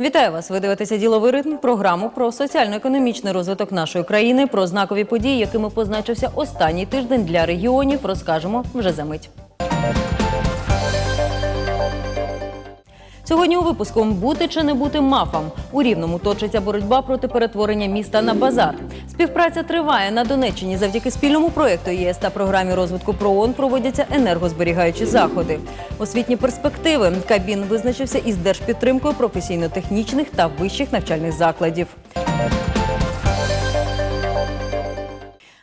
Вітаю вас! Ви дивитеся діловий ритм, програму про соціально-економічний розвиток нашої країни, про знакові події, якими позначився останній тиждень для регіонів. Розкажемо вже за мить. Сьогодні у випуску бути чи не бути мафам. У рівному точиться боротьба проти перетворення міста на базар. Співпраця триває на Донеччині. Завдяки спільному проєкту ЄС та програмі розвитку ПРООН проводяться енергозберігаючі заходи. Освітні перспективи Кабін визначився із держпідтримкою професійно-технічних та вищих навчальних закладів.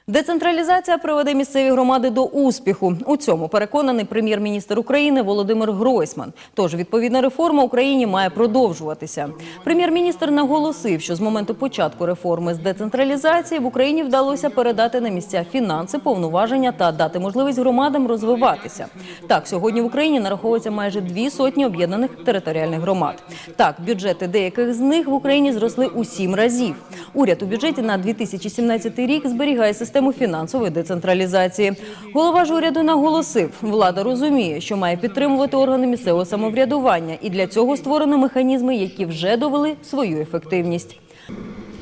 Децентралізація приведе місцеві громади до успіху. У цьому переконаний прем'єр-міністр України Володимир Гройсман. Тож відповідна реформа Україні має продовжуватися. Прем'єр-міністр наголосив, що з моменту початку реформи з децентралізації в Україні вдалося передати на місця фінанси, повноваження та дати можливість громадам розвиватися. Так, сьогодні в Україні нараховується майже дві сотні об'єднаних територіальних громад. Так, бюджети деяких з них в Україні зросли у сім разів. Уряд у бюджеті на 2017 рік зберігає систему фінансової децентралізації. Голова ж уряду наголосив, влада розуміє, що має підтримувати органи місцевого самоврядування, і для цього створено механізми, які вже довели свою ефективність.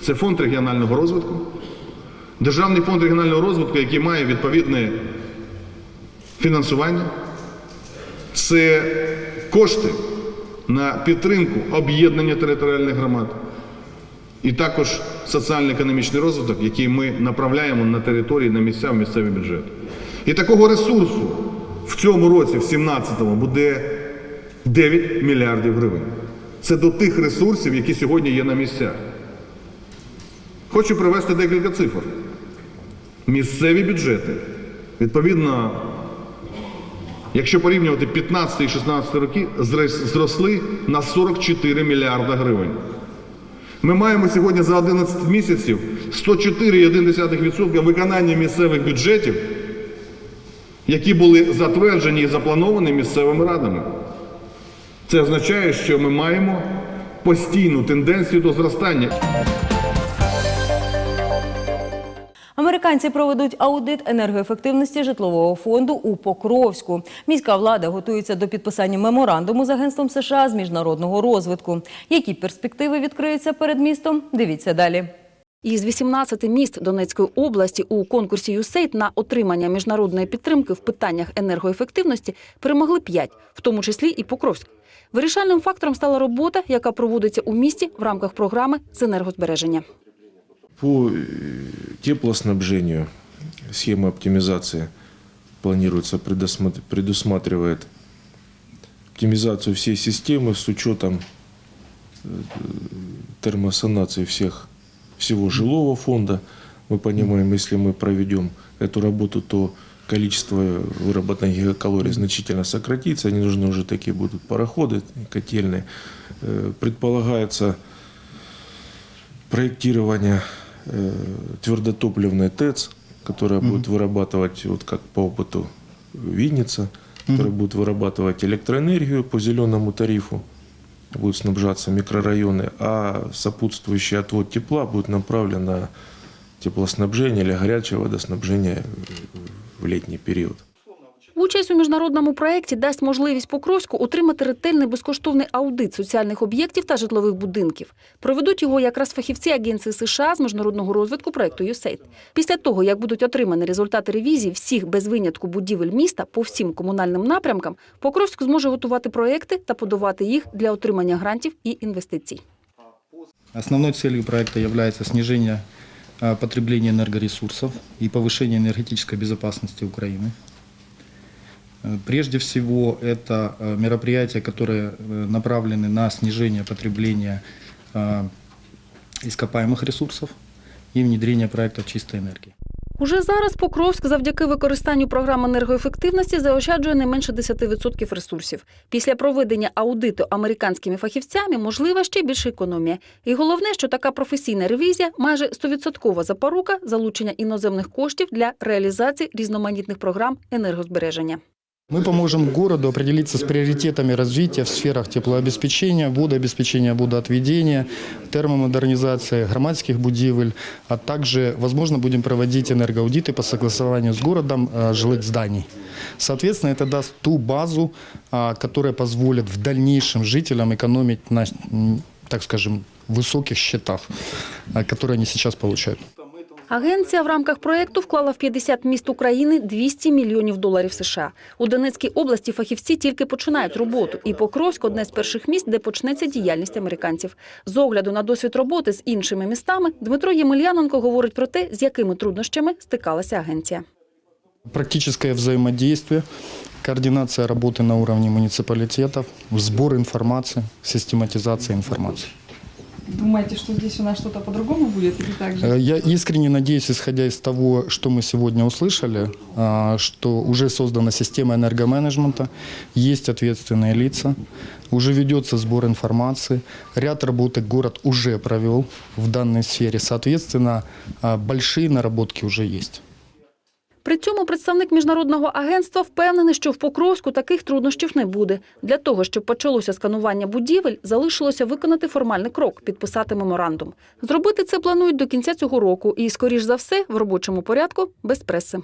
Це фонд регіонального розвитку, Державний фонд регіонального розвитку, який має відповідне фінансування. Це кошти на підтримку об'єднання територіальних громад. І також соціально-економічний розвиток, який ми направляємо на території, на місця в місцеві бюджети. І такого ресурсу в цьому році, в 17-му, буде 9 мільярдів гривень. Це до тих ресурсів, які сьогодні є на місцях. Хочу привести декілька цифр. Місцеві бюджети, відповідно, якщо порівнювати 15 і 16 роки, зросли на 44 мільярда гривень. Ми маємо сьогодні за 11 місяців 104,1% виконання місцевих бюджетів, які були затверджені і заплановані місцевими радами. Це означає, що ми маємо постійну тенденцію до зростання. Американці проведуть аудит енергоефективності житлового фонду у Покровську. Міська влада готується до підписання меморандуму з агентством США з міжнародного розвитку. Які перспективи відкриються перед містом? Дивіться далі. Із 18 міст Донецької області у конкурсі «ЮСЕЙД» на отримання міжнародної підтримки в питаннях енергоефективності перемогли 5, в тому числі і Покровськ. Вирішальним фактором стала робота, яка проводиться у місті в рамках програми з енергозбереження. По э, теплоснабжению схема оптимизации планируется, предусмат- предусматривает оптимизацию всей системы с учетом э, термосанации всех, всего жилого фонда. Мы понимаем, если мы проведем эту работу, то количество выработанных гигакалорий значительно сократится, не нужны уже такие будут пароходы, котельные. Э, Предполагается проектирование э, твердотопливной ТЭЦ, которая будет вырабатывать, вот как по опыту Винница, которая будет вырабатывать электроэнергию по зеленому тарифу, будут снабжаться микрорайоны, а сопутствующий отвод тепла будет направлен на теплоснабжение или горячее водоснабжение в летний период. Участь у міжнародному проєкті дасть можливість Покровську отримати ретельний безкоштовний аудит соціальних об'єктів та житлових будинків. Проведуть його якраз фахівці Агенції США з міжнародного розвитку проєкту «ЮСЕЙД». Після того, як будуть отримані результати ревізії всіх без винятку будівель міста по всім комунальним напрямкам, Покровськ зможе готувати проєкти та подавати їх для отримання грантів і інвестицій. Основной целью проекта является снижение а, потребления энергоресурсов и повышение энергетической безопасности Украины. Э, Прежде всего, это э, мероприятия, которые э, направлены на снижение потребления а, ископаемых ресурсов и внедрение проектов чистой энергии. Уже зараз Покровськ завдяки використанню програм енергоефективності заощаджує не менше 10% ресурсів. Після проведення аудиту американськими фахівцями можлива ще більша економія. І головне, що така професійна ревізія майже 100% запорука залучення іноземних коштів для реалізації різноманітних програм енергозбереження. Мы поможем городу определиться с приоритетами развития в сферах теплообеспечения, водообеспечения, водоотведения, термомодернизации, громадских будивель, а также, возможно, будем проводить энергоаудиты по согласованию с городом э, жилых зданий. Соответственно, это даст ту базу, а, которая позволит в дальнейшем жителям экономить на, так скажем, высоких счетах, а, которые они сейчас получают. Агенція в рамках проєкту вклала в 50 міст України 200 мільйонів доларів США. У Донецькій області фахівці тільки починають роботу. І Покровськ – одне з перших міст, де почнеться діяльність американців. З огляду на досвід роботи з іншими містами, Дмитро Ємельяненко говорить про те, з якими труднощами стикалася агенція. Практическое взаимодействие, координация работы на уровне муниципалитетов, сбор информации, систематизация информации. Думаете, что здесь у нас что-то по-другому будет или так же? Э, Я искренне надеюсь, исходя из того, что мы сегодня услышали, а, что уже создана система энергоменеджмента, есть ответственные лица, уже ведется сбор информации, ряд работы город уже провел в данной сфере, соответственно, а, большие наработки уже есть. При цьому представник міжнародного агентства впевнений, що в Покровську таких труднощів не буде. Для того, щоб почалося сканування будівель, залишилося виконати формальний крок – підписати меморандум. Зробити це планують до кінця цього року і, скоріш за все, в робочому порядку, без преси.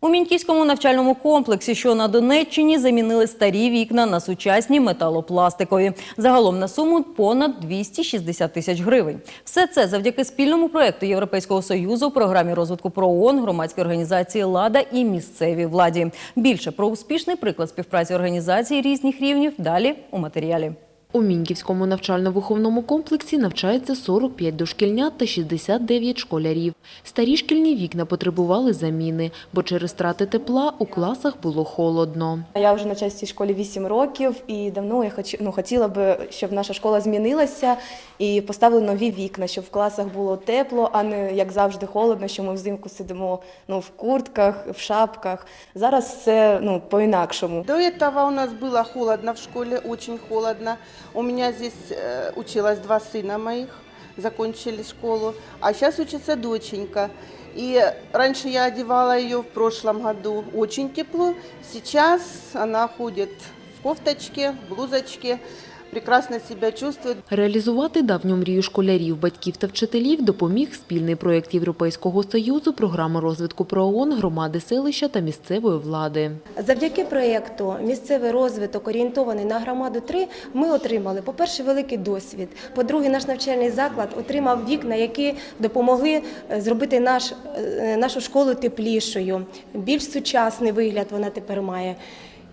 У Міньківському навчальному комплексі, що на Донеччині, замінили старі вікна на сучасні металопластикові. Загалом на суму понад 260 тисяч гривень. Все це завдяки спільному проекту Європейського союзу, програмі розвитку ПРООН, громадській організації «Лада» і місцевій владі. Більше про успішний приклад співпраці організацій різних рівнів далі у матеріалі. У Міньківському навчально-виховному комплексі навчається 45 дошкільнят та 69 школярів. Старі шкільні вікна потребували заміни, бо через втрати тепла у класах було холодно. Я вже навчаюся в цій школі 8 років, і давно я хоч, ну, хотіла би, щоб наша школа змінилася і поставили нові вікна, щоб в класах було тепло, а не як завжди холодно, що ми взимку сидимо ну, в куртках, в шапках. Зараз це ну, по-інакшому. До этого у нас было холодно в школе, очень холодно. У меня здесь э, училось два сына моих, закончили школу, а сейчас учится доченька. И раньше я одевала ее в прошлом году, очень тепло. Сейчас она ходит в кофточке, в блузочке, прекрасно себя чувствует. Реалізувати давню мрію школярів, батьків та вчителів допоміг спільний проєкт Європейського союзу, програми розвитку ПРООН, громади селища та місцевої влади. Завдяки проєкту Місцевий розвиток орієнтований на громаду 3 ми отримали, по-перше, великий досвід. По-друге, наш навчальний заклад отримав вікна, які допомогли е, зробити наш, е, нашу школу теплішою. Більш сучасний вигляд вона тепер має.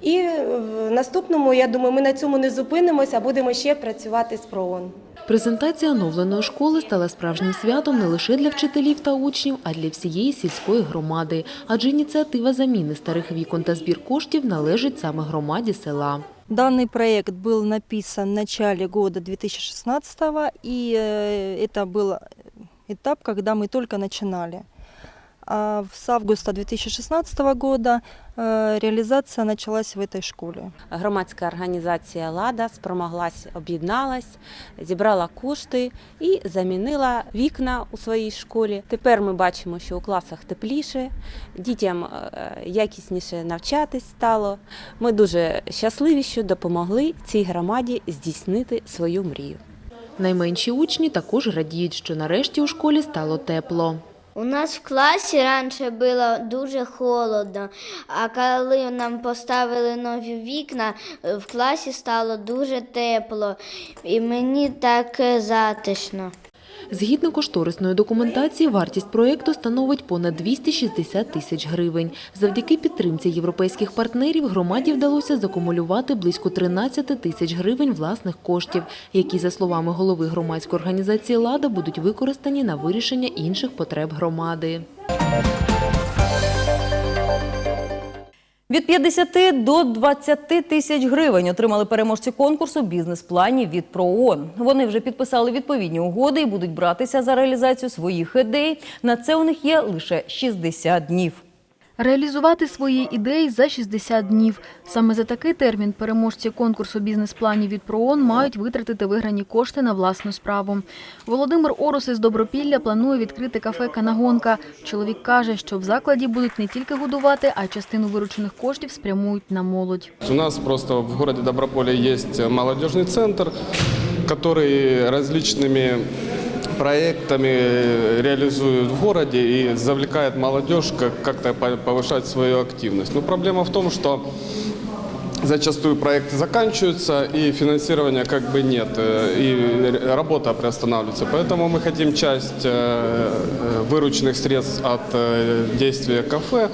І в наступному, я думаю, ми на цьому не зупинимося, а будемо ще працювати з ПРООН. Презентація оновленої школи стала справжнім святом не лише для вчителів та учнів, а для всієї сільської громади. Адже ініціатива заміни старих вікон та збір коштів належить саме громаді села. Данный проект был написан в начале года 2016 и э, это был этап, когда мы только начинали. А с августа 2016 года э, реализация началась в этой школе. Громадська організація Лада спромоглась, об'єдналась, зібрала кошти і замінила вікна у своїй школі. Тепер ми бачимо, що у класах тепліше, дітям е, якісніше навчатись стало. Ми дуже щасливі, що допомогли цій громаді здійснити свою мрію. Найменші учні також радіють, що нарешті у школі стало тепло. У нас в класі раніше було дуже холодно, а коли нам поставили нові вікна, в класі стало дуже тепло, і мені так затишно. Згідно кошторисної документації, вартість проєкту становить понад 260 тисяч гривень. Завдяки підтримці європейських партнерів громаді вдалося закумулювати близько 13 тисяч гривень власних коштів, які, за словами голови громадської організації «Лада», будуть використані на вирішення інших потреб громади. Від 50 до 20 тисяч гривень отримали переможці конкурсу бізнес-планів від ПРООН. Вони вже підписали відповідні угоди і будуть братися за реалізацію своїх ідей. На це у них є лише 60 днів. Реалізувати свої ідеї за 60 днів. Саме за такий термін переможці конкурсу бізнес-планів від ПРООН мають витратити виграні кошти на власну справу. Володимир Орус із Добропілля планує відкрити кафе «Канагонка». Чоловік каже, що в закладі будуть не тільки годувати, а й частину виручених коштів спрямують на молодь. У нас просто в городе Доброполе есть молодежный центр, который различными проектами реализует в городе и завлекает молодежь как- как-то по- повышать свою активность. Но проблема в том, что зачастую проекты заканчиваются и финансирования как бы нет, э, и работа приостанавливается. Поэтому мы хотим часть э, э, вырученных средств от э, действия кафе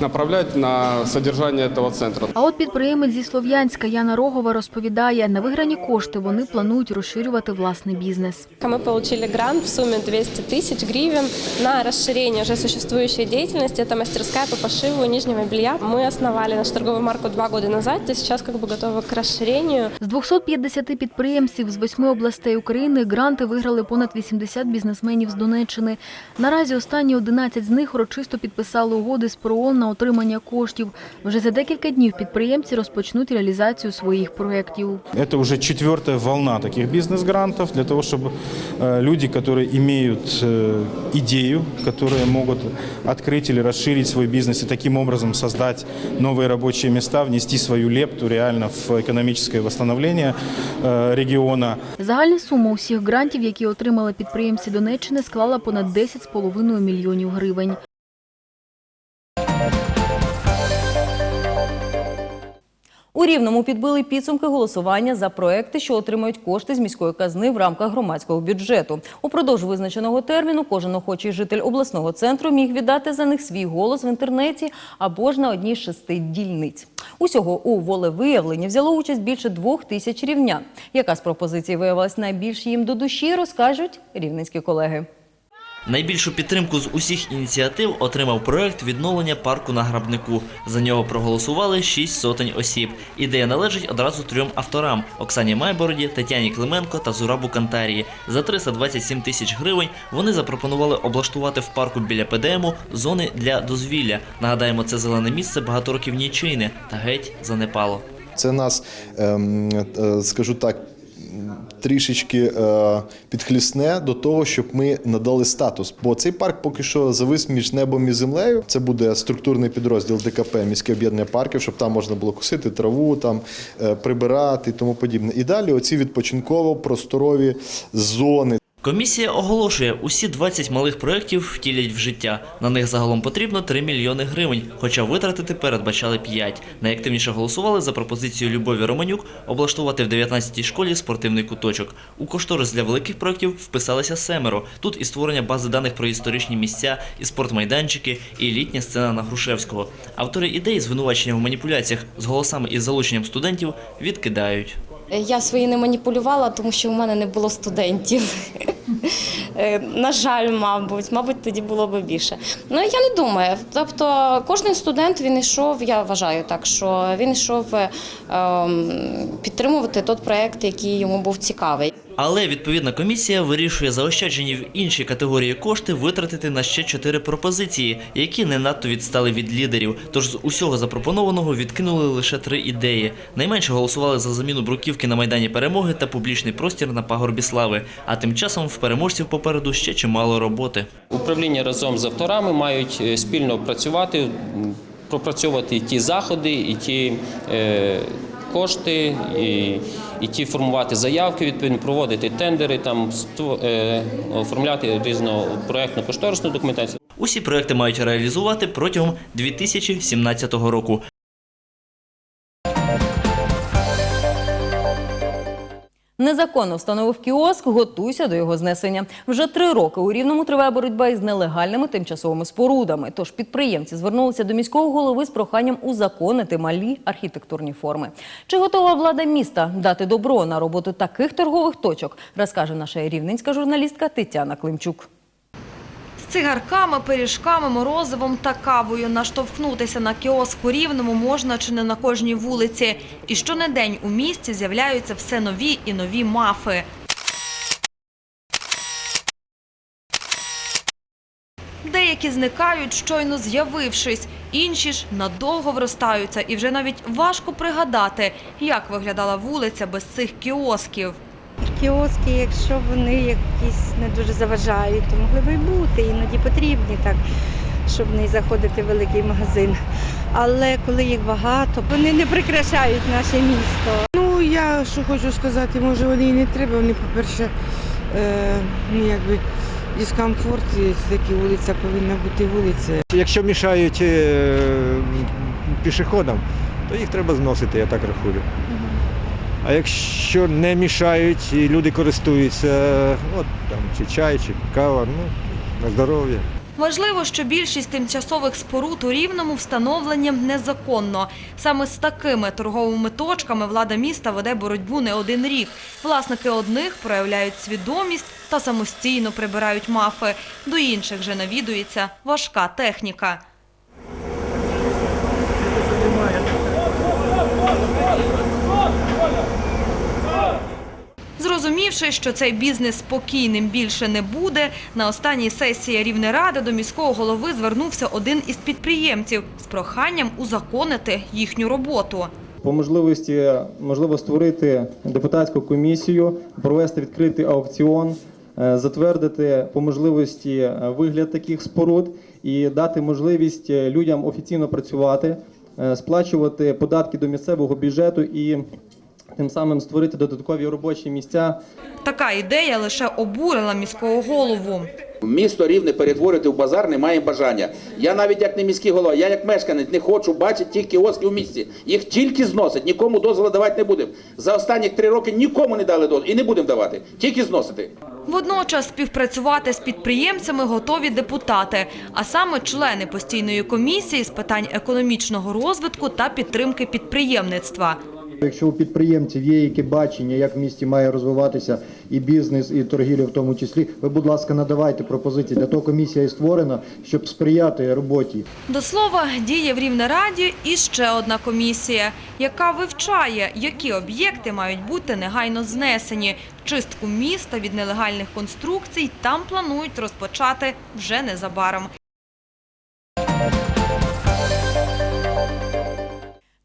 направлять на содержание этого центра. А от підприємець зі Слов'янська Яна Рогова розповідає, на виграні кошти вони планують розширювати власний бізнес. Мы получили грант в сумме 200 тысяч гривен на расширение уже существующей деятельности. Это мастерская по пошиву нижнего белья. Мы основали нашу торговую марку два года назад, и сейчас как бы готовы к расширению. З 250 підприємців з восьми областей України гранти виграли понад 80 бізнесменів з Донеччини. Наразі останні 11 з них урочисто підписали угоди з ПРООН на отримання коштів. Вже за декілька днів підприємці розпочнуть реалізацію своїх проєктів. Это уже четвертая волна таких бизнес-грантов для того, чтобы э, люди, которые имеют э, идею, которые могут открыть или расширить свой бизнес и таким образом создать новые рабочие места, внести свою лепту реально в экономическое восстановление э, региона. Загальна сума усіх грантів, які отримали підприємці Донеччини, склала понад 10,5 мільйонів гривень. У Рівному підбили підсумки голосування за проекти, що отримають кошти з міської казни в рамках громадського бюджету. Упродовж визначеного терміну кожен охочий житель обласного центру міг віддати за них свій голос в інтернеті або ж на одній з шести дільниць. Усього у волевиявленні взяло участь більше двох тисяч рівнян. Яка з пропозицій виявилась найбільш їм до душі, розкажуть рівненські колеги. Найбільшу підтримку з усіх ініціатив отримав проект відновлення парку на грабнику. За нього проголосували шість сотень осіб. Ідея належить одразу трьом авторам: Оксані Майбороді, Тетяні Клименко та Зурабу Кантарії. За 327 тисяч гривень вони запропонували облаштувати в парку біля ПДМу зони для дозвілля. Нагадаємо, це зелене місце багато років нічийне та геть занепало. Це нас, ем, е, скажу так, трішечки е, підхлісне до того, щоб ми надали статус. Бо цей парк поки що завис між небом і землею. Це буде структурний підрозділ ДКП, міське об'єднання парків, щоб там можна було косити траву, там е, прибирати і тому подібне. І далі оці відпочинково-просторові зони. Комісія оголошує, усі 20 малих проєктів втілять в життя. На них загалом потрібно 3 мільйони гривень, хоча витратити передбачали 5. Найактивніше голосували за пропозицію Любові Романюк облаштувати в 19-й школі спортивний куточок. У кошторис для великих проєктів вписалися семеро. Тут і створення бази даних про історичні місця, і спортмайданчики, і літня сцена на Грушевського. Автори ідеї звинувачення в маніпуляціях з голосами і залученням студентів відкидають. Я свої не маніпулювала, тому що у мене не було студентів. Е, На жаль, мабуть, мабуть, тоді було б більше. Ну я не думаю. Тобто, кожен студент він йшов, я вважаю так, що він йшов е, ем, підтримувати той проект, який йому був цікавий. Але відповідна комісія вирішує заощаджені в іншій категорії кошти витратити на ще чотири пропозиції, які не надто відстали від лідерів. Тож з усього запропонованого відкинули лише три ідеї. Найменше голосували за заміну бруківки на майдані перемоги та публічний простір на пагорбі слави. А тим часом в переможців попереду ще чимало роботи. Управління разом з авторами мають е, спільно працювати, пропрацьовувати ті заходи і ті е, кошти, і, і ті формувати заявки, відповідно, проводити тендери, там е, оформляти різну проєктну кошторисну документацію. Усі проекти мають реалізувати протягом 2017 року. Незаконно встановив кіоск, готуйся до його знесення. Вже три роки у Рівному триває боротьба із нелегальними тимчасовими спорудами. Тож підприємці звернулися до міського голови з проханням узаконити малі архітектурні форми. Чи готова влада міста дати добро на роботу таких торгових точок, розкаже наша рівненська журналістка Тетяна Климчук. Цигарками, пиріжками, морозивом та кавою наштовхнутися на кіоск у Рівному можна чи не на кожній вулиці. І щонедень у місті з'являються все нові і нові мафи. Деякі зникають, щойно з'явившись. інші ж надовго вростаються, і вже навіть важко пригадати, як виглядала вулиця без цих кіосків. Кіоски, якщо вони якісь не дуже заважають, то могли б і бути, іноді потрібні так, щоб не заходити в великий магазин. Але коли їх багато, вони не прикрашають наше місто. Ну, я що хочу сказати, може вони і не треба. Вони, по-перше, е, ну, якби дискомфорт, це таки вулиця повинна бути вулицею. Якщо мішають е, пішоходам, то їх треба зносити, я так рахую. А якщо не мішають і люди користуються, от там чи чай, чи кава, ну на здоров'я. Важливо, що більшість тимчасових споруд у Рівному встановлені незаконно. Саме з такими торговими точками влада міста веде боротьбу не один рік. Власники одних проявляють свідомість та самостійно прибирають мафи. До інших же навідується важка техніка. Зрозумівши, що цей бізнес спокійним більше не буде, на останній сесії Рівнеради до міського голови звернувся один із підприємців з проханням узаконити їхню роботу. По можливості можливо створити депутатську комісію, провести відкритий аукціон, е, затвердити по можливості е, вигляд таких споруд і дати можливість е, людям офіційно працювати, сплачувати податки до місцевого бюджету і тим самим створити додаткові робочі місця Така ідея лише обурила міського голову. Місто рівне перетворити в базар немає бажання. Я навіть як не міський голова, я як мешканець не хочу бачити ті кіоски в місті. Їх тільки зносить, нікому дозволу давати не будемо. За останні три роки нікому не дали дозволу і не будемо давати, тільки зносити. Водночас співпрацювати з підприємцями готові депутати, а саме члени постійної комісії з питань економічного розвитку та підтримки підприємництва. Якщо у підприємців є яке бачення, як в місті має розвиватися і бізнес, і торгівля в тому числі, ви, будь ласка, надавайте пропозиції. Для того комісія і створена, щоб сприяти роботі. До слова, діє в Рівнераді і ще одна комісія, яка вивчає, які об'єкти мають бути негайно знесені. Чистку міста від нелегальних конструкцій там планують розпочати вже незабаром.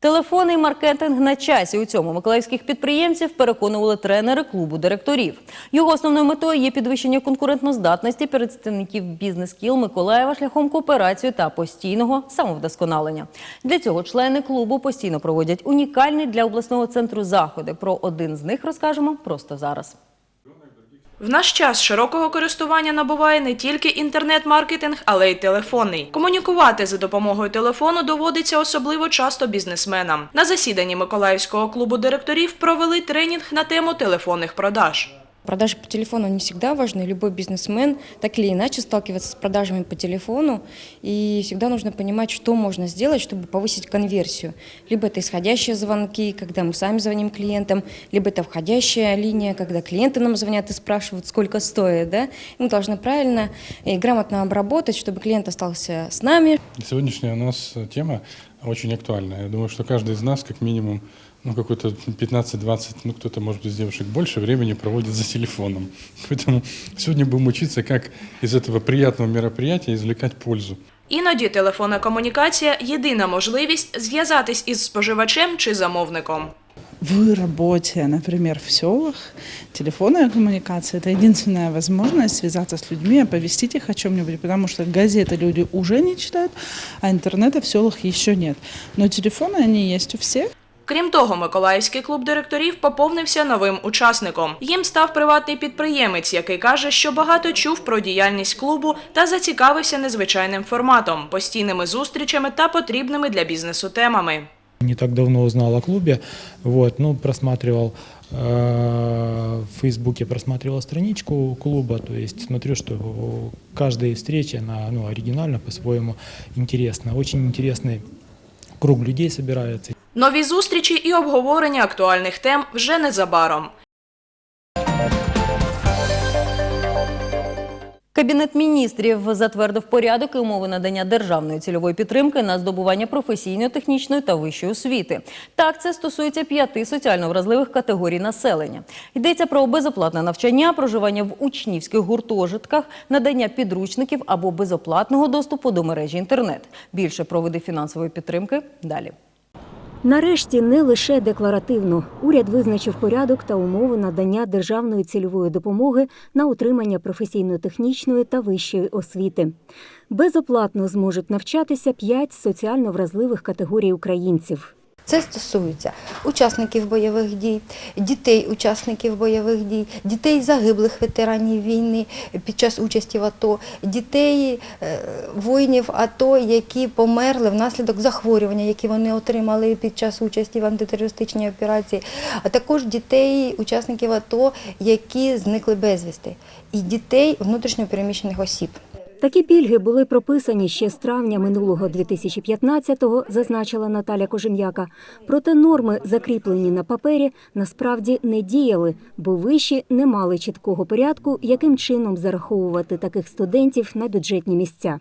Телефонний маркетинг на часі. У цьому миколаївських підприємців переконували тренери клубу директорів. Його основною метою є підвищення конкурентноздатності представників бізнес-кіл Миколаєва шляхом кооперації та постійного самовдосконалення. Для цього члени клубу постійно проводять унікальні для обласного центру заходи. Про один з них розкажемо просто зараз. В наш час широкого користування набуває не тільки інтернет-маркетинг, але й телефонний. Комунікувати за допомогою телефону доводиться особливо часто бізнесменам. На засіданні Миколаївського клубу директорів провели тренінг на тему телефонних продаж. Продажи по телефону не всегда важны. Любой бизнесмен так или иначе сталкивается с продажами по телефону. И всегда нужно понимать, что можно сделать, чтобы повысить конверсию. Либо это исходящие звонки, когда мы сами звоним клиентам, либо это входящая линия, когда клиенты нам звонят и спрашивают, сколько стоит. Да? И мы должны правильно и грамотно обработать, чтобы клиент остался с нами. Сегодняшняя у нас тема очень актуальная. Я думаю, что каждый из нас, как минимум, ну, какой-то 15-20, ну, кто-то, может быть, из девушек больше времени проводит за телефоном. Поэтому сегодня будем учиться, как из этого приятного мероприятия извлекать пользу. Іноді телефонна комунікація єдина можливість зв'язатись із споживачем чи замовником. В работе, например, в селах, телефонная коммуникация – это единственная возможность связаться с людьми, оповестить их о чем-нибудь, потому что газеты люди уже не читают, а интернета в селах еще нет. Но телефоны, они есть у всех. Крім того, Миколаївський клуб директорів поповнився новим учасником. Їм став приватний підприємець, який каже, що багато чув про діяльність клубу та зацікавився незвичайним форматом, постійними зустрічами та потрібними для бізнесу темами. Не так давно узнал о клубе, вот, ну, просматривал э, в Фейсбуке, просматривал страничку клуба, то есть смотрю, что каждая встреча, она ну, оригинально, по-своему интересна. Очень интересный круг людей собирается. Нові зустрічі і обговорення актуальних тем вже незабаром. Кабінет міністрів затвердив порядок і умови надання державної цільової підтримки на здобування професійної, технічної та вищої освіти. Так, це стосується п'яти соціально вразливих категорій населення. Йдеться про безоплатне навчання, проживання в учнівських гуртожитках, надання підручників або безоплатного доступу до мережі інтернет. Більше про види фінансової підтримки далі. Нарешті не лише декларативно. Уряд визначив порядок та умови надання державної цільової допомоги на утримання професійно-технічної та вищої освіти. Безоплатно зможуть навчатися п'ять соціально вразливих категорій українців. Це стосується учасників бойових дій, дітей учасників бойових дій, дітей загиблих ветеранів війни під час участі в АТО, дітей е, воїнів АТО, які померли внаслідок захворювання, які вони отримали під час участі в антитерористичній операції, а також дітей учасників АТО, які зникли безвісти, і дітей внутрішньопереміщених осіб. Такі пільги були прописані ще з травня минулого 2015-го, зазначила Наталя Кожем'яка. Проте норми, закріплені на папері, насправді не діяли, бо виші не мали чіткого порядку, яким чином зараховувати таких студентів на бюджетні місця.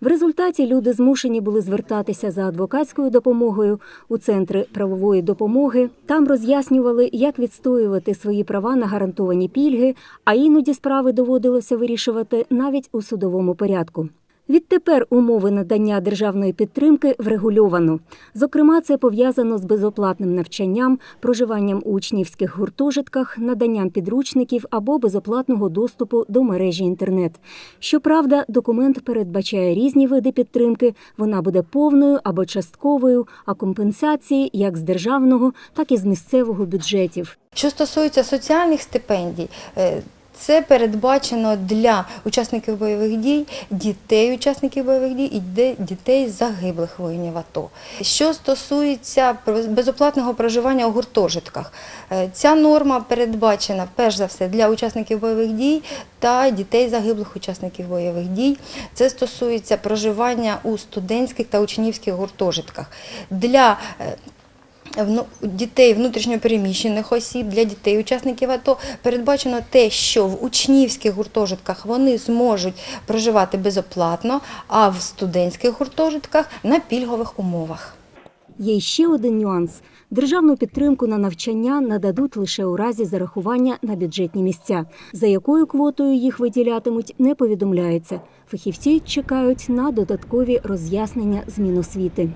В результаті люди змушені були звертатися за адвокатською допомогою у центри правової допомоги. Там роз'яснювали, як відстоювати свої права на гарантовані пільги, а іноді справи доводилося вирішувати навіть у судовому порядку. Відтепер умови надання державної підтримки врегульовано. Зокрема, це пов'язано з безоплатним навчанням, проживанням у учнівських гуртожитках, наданням підручників або безоплатного доступу до мережі інтернет. Щоправда, документ передбачає різні види підтримки. Вона буде повною або частковою, а компенсації як з державного, так і з місцевого бюджетів. Що стосується соціальних стипендій, е, це передбачено для учасників бойових дій, дітей учасників бойових дій і дітей загиблих воїнів АТО. Що стосується безоплатного проживання у гуртожитках, е, ця норма передбачена перш за все для учасників бойових дій та дітей загиблих учасників бойових дій. Це стосується проживання у студентських та учнівських гуртожитках. Для е, дітей внутрішньопереміщених осіб, для дітей учасників АТО передбачено те, що в учнівських гуртожитках вони зможуть проживати безоплатно, а в студентських гуртожитках на пільгових умовах. Є ще один нюанс. Державну підтримку на навчання нададуть лише у разі зарахування на бюджетні місця. За якою квотою їх виділятимуть, не повідомляється. Фахівці чекають на додаткові роз'яснення з Міносвіти.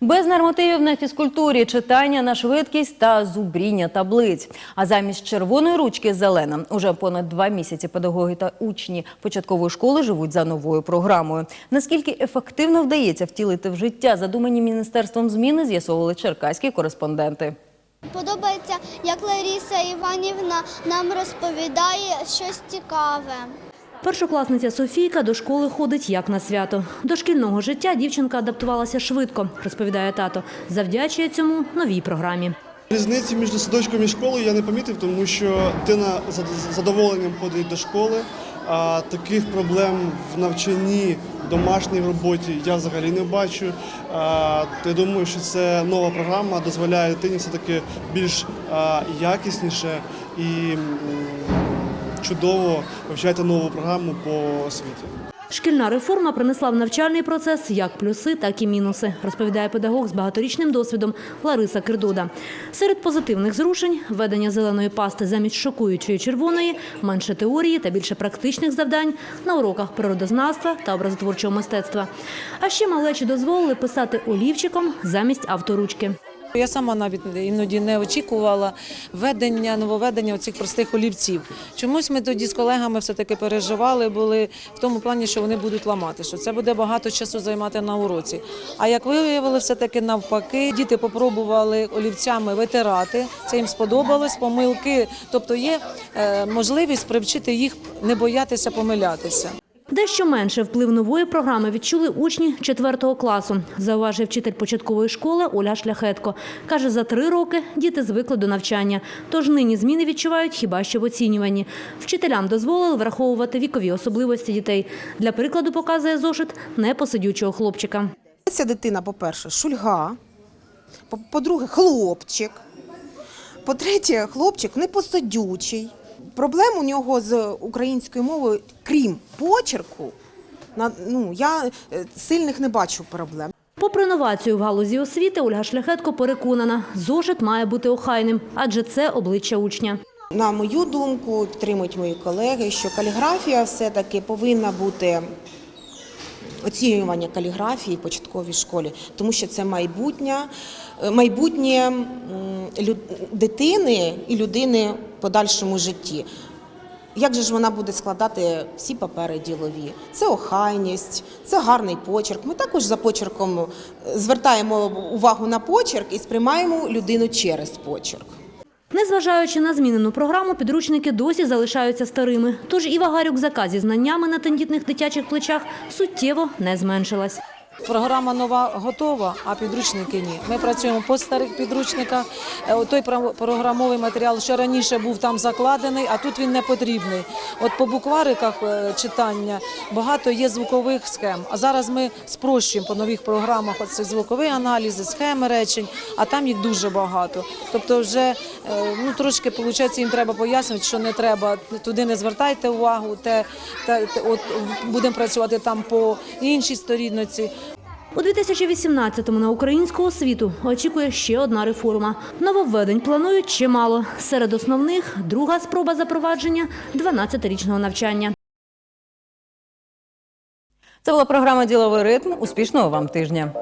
Без нормативів на фізкультурі, читання на швидкість та зубріння таблиць. А замість червоної ручки зелена. Уже понад два місяці педагоги та учні початкової школи живуть за новою програмою. Наскільки ефективно вдається втілити в життя задумані міністерством зміни, з'ясовували черкаські кореспонденти. Подобається, як Лариса Іванівна нам розповідає щось цікаве. Першокласниця Софійка до школи ходить як на свято. До шкільного життя дівчинка адаптувалася швидко, розповідає тато. Завдячує цьому новій програмі. Різниці між садочком і школою я не помітив, тому що дитина з задоволенням ходить до школи. А таких проблем в навчанні, домашній роботі я взагалі не бачу. А, Я думаю, що це нова програма дозволяє дитині все-таки більш а, якісніше і чудово вивчати нову програму по освіті. Шкільна реформа принесла в навчальний процес як плюси, так і мінуси, розповідає педагог з багаторічним досвідом Лариса Кирдуда. Серед позитивних зрушень – введення зеленої пасти замість шокуючої червоної, менше теорії та більше практичних завдань на уроках природознавства та образотворчого мистецтва. А ще малечі дозволили писати олівчиком замість авторучки. Я сама навіть іноді не очікувала введення, нововведення цих простих олівців. Чомусь ми тоді з колегами все-таки переживали, були в тому плані, що вони будуть ламати, що це буде багато часу займати на уроці. А як виявили, все-таки навпаки, діти попробували олівцями витирати, це їм сподобалось, помилки. Тобто є е, можливість привчити їх не боятися помилятися. Дещо менше вплив нової програми відчули учні 4 класу, зауважив вчитель початкової школи Оля Шляхетко. Каже, за три роки діти звикли до навчання, тож нині зміни відчувають хіба що в оцінюванні. Вчителям дозволили враховувати вікові особливості дітей. Для прикладу показує зошит непосидючого хлопчика. Ця дитина, по-перше, шульга, по- по-друге, хлопчик. По-третє, хлопчик непосадючий. Проблем у нього з українською мовою, крім почерку, ну, я е, сильних не бачу проблем. Попри новацію в галузі освіти, Ольга Шляхетко переконана, зошит має бути охайним, адже це обличчя учня. На мою думку, підтримують мої колеги, що каліграфія все-таки повинна бути оцінювання каліграфії в початковій школі, тому що це майбутнє, е, майбутнє м, дитини і людини подальшому житті. Як же ж вона буде складати всі папери ділові? Це охайність, це гарний почерк. Ми також за почерком е, звертаємо увагу на почерк і сприймаємо людину через почерк. Незважаючи на змінену програму, підручники досі залишаються старими. Тож і вага рюкзака зі знаннями на тендітних дитячих плечах суттєво не зменшилась. Програма нова готова, а підручники ні. Ми працюємо по старих підручниках. Е, Той про- програмовий матеріал, що раніше був там закладений, а тут він не потрібний. От по буквариках е, читання багато є звукових схем. А зараз ми спрощуємо по нових програмах оце звукові аналізи, схеми речень, а там їх дуже багато. Тобто, вже е, ну трошки виходить, їм треба пояснювати, що не треба туди не звертайте увагу. Те, те от будемо працювати там по іншій сторінці. У 2018-му на українську освіту очікує ще одна реформа. Нововведень планують чимало. Серед основних – друга спроба запровадження 12-річного навчання. Це була програма Діловий ритм. Успішного вам тижня.